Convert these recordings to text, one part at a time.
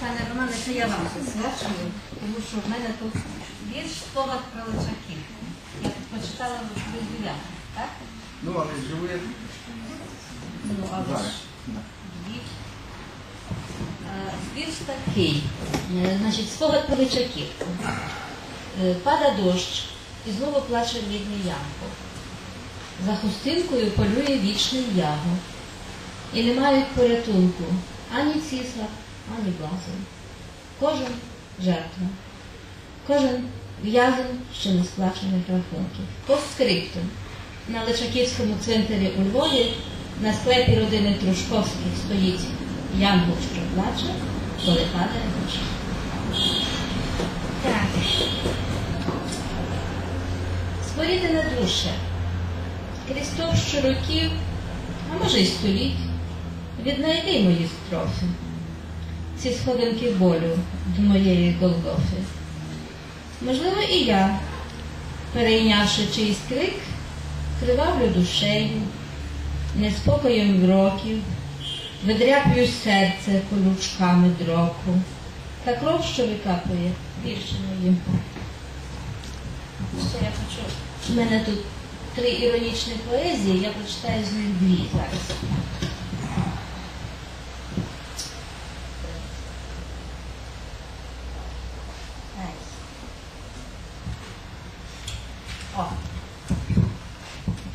Пане Романе, це я вам засвячую, тому що в мене тут вірш спогад про личаків. Я тут почитала дев'ятку, так? Ну, але живу я Ну, а ви ж вірш. Е, Вірш такий. Е, Значить, спогад про личаків. Е, Пада дощ, і знову плаче бідний ямко. За хустинкою полює вічний яго. І не мають порятунку ані цісар, ані блазень. Кожен жертва, кожен в'язень ще не сплачених рахунків. Постскриптум. На Личаківському цвинтарі у Львові на склепі родини Трушковських стоїть янгол, що плаче, коли падає дощ. Так. Споріти на душе. Крізь товщу років, а може й століть, віднайди мої строфи, ці сходинки болю до моєї Голгофи. Можливо, і я, перейнявши чийсь крик, кривавлю душею, неспокоєм років, видряпую серце колючками дроку, та кров, що викапує, більше моїм. Ще я хочу. У мене тут три іронічні поезії, я прочитаю з них дві зараз.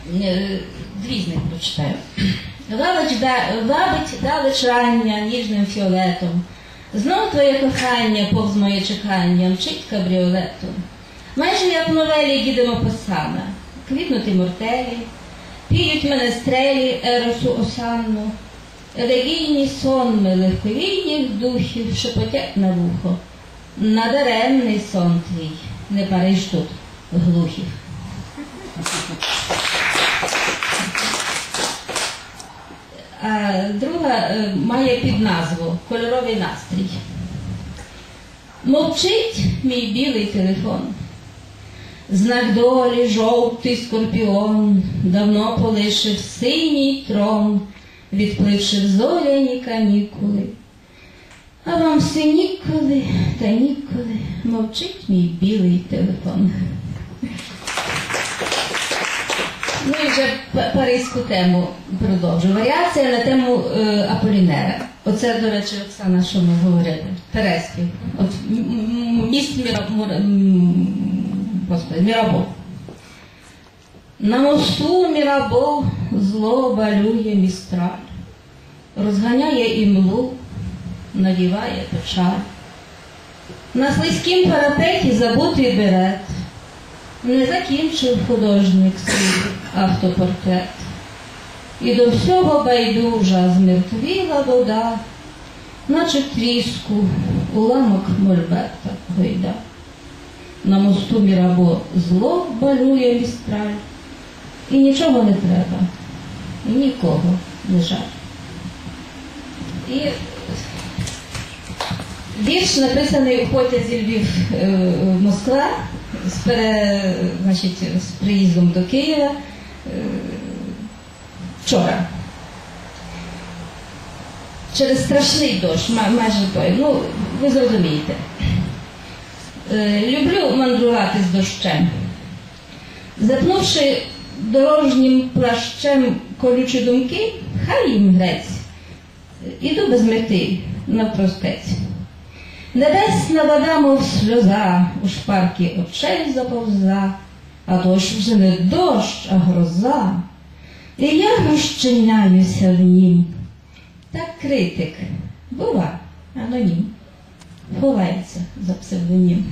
Них прочитаю. Да- вабить далеч рання ніжним фіолетом. Знов твоє кохання повз моє чекання мчить кабріолетом. Майже як в новелі їдемо по саме. Квітнути мортелі, піють мене стрелі еросу осанну. Елегійні сонми легковійніх духів шепотять на вухо. Надаремний сон твій, не Париж тут глухів. А друга е, має підназву Кольоровий настрій. Мовчить мій білий телефон. Знак долі жовтий скорпіон давно полишив синій трон, відпливши в зоряні канікули. А вам все ніколи та ніколи мовчить мій білий телефон. Ну і вже паризьку тему продовжу. Варіація на тему е, Аполінера. Оце, до речі, Оксана, що ми говорили. Тересків. От міст Господи. На мосту Мірабо зло балює містраль, розганяє імлу, надіває печаль. На слизькім парапеті забутий берет. Не закінчив художник свій автопортрет. І до всього байдужа змертвіла вода, наче тріску уламок мольберта гойда. На мосту Мірабо зло балює містраль, і нічого не треба, і нікого не жаль. І Вірш написаний у потязі Львів е, Москва з, пере, значить, з приїздом до Києва е, вчора. Через страшний дощ, майже той. Ну, ви зрозумієте. Е, Люблю мандрувати з дощем. Запнувши дорожнім плащем колючі думки, хай їм грець. Іду без мети навпростець. Небесна вода, мов сльоза, у шпарки очей заповза, а дощ вже не дощ, а гроза. І я розчиняюся в нім. Так критик, бува, анонім, ховається за псевдонім.